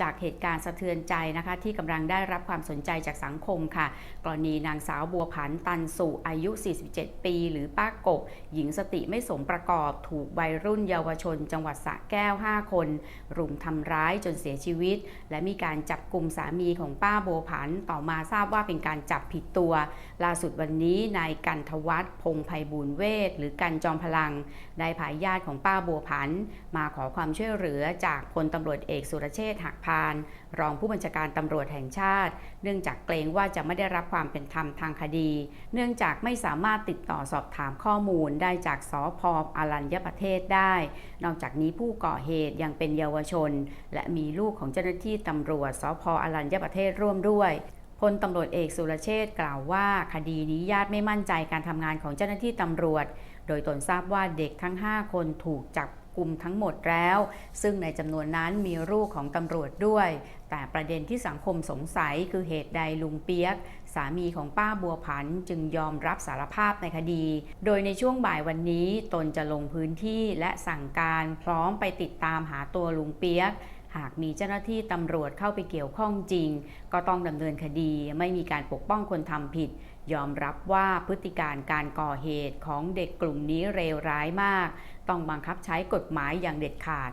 จากเหตุการณ์สะเทือนใจนะคะ ที่กำลังได้รับความสนใจจากสังคมค่ะ กรณีนางสาวบัวผันตันสุอายุ 47 ปี หรือป้ากบ หญิงสติไม่สมประกอบถูกวัยรุ่นเยาวชน จังหวัดสระแก้ว 5 คน รุมทำร้ายจนเสียชีวิต และมีการจับกลุ่มสามีของป้าบัวผันต่อมาทราบว่าเป็นการจับผิดตัว ล่าสุดวันนี้นายกันทวัฒน์พงไพบูลเวทหรือกันจอมพลังได้พาญาติของป้าบัวผัน มาขอความช่วยเหลือจากพลตำรวจเอกสุรเชษฐ์หักพาน รองผู้บัญชาการตำรวจแห่งชาติ เนื่องจากเกรงว่าจะไม่ได้รับความเป็นธรรมทางคดี เนื่องจากไม่สามารถติดต่อสอบถามข้อมูลได้จากสพอารัญญประเทศได้ นอกจากนี้ผู้ก่อเหตุยังเป็นเยาวชน และมีลูกของเจ้าหน้าที่ตำรวจสพอารัญญประเทศร่วมด้วยพลตำรวจเอกสุรเชษฐ์กล่าวว่า คดีนี้ญาติไม่มั่นใจการทำงานของเจ้าหน้าที่ตำรวจ โดยตนทราบว่าเด็กทั้ง 5 คนถูกจับ กลุ่มทั้งหมดแล้ว ซึ่งในจำนวนนั้นมีลูกของตำรวจด้วย แต่ประเด็นที่สังคมสงสัยคือเหตุใดลุงเปียก สามีของป้าบัวผันจึงยอมรับสารภาพในคดี โดยในช่วงบ่ายวันนี้ตนจะลงพื้นที่และสั่งการพร้อมไปติดตามหาตัวลุงเปียกหากมีเจ้าหน้าที่ตำรวจเข้าไปเกี่ยวข้องจริง ก็ต้องดำเนินคดี ไม่มีการปกป้องคนทำผิด ยอมรับว่าพฤติการการก่อเหตุของเด็กกลุ่มนี้เลวร้ายมาก ต้องบังคับใช้กฎหมายอย่างเด็ดขาด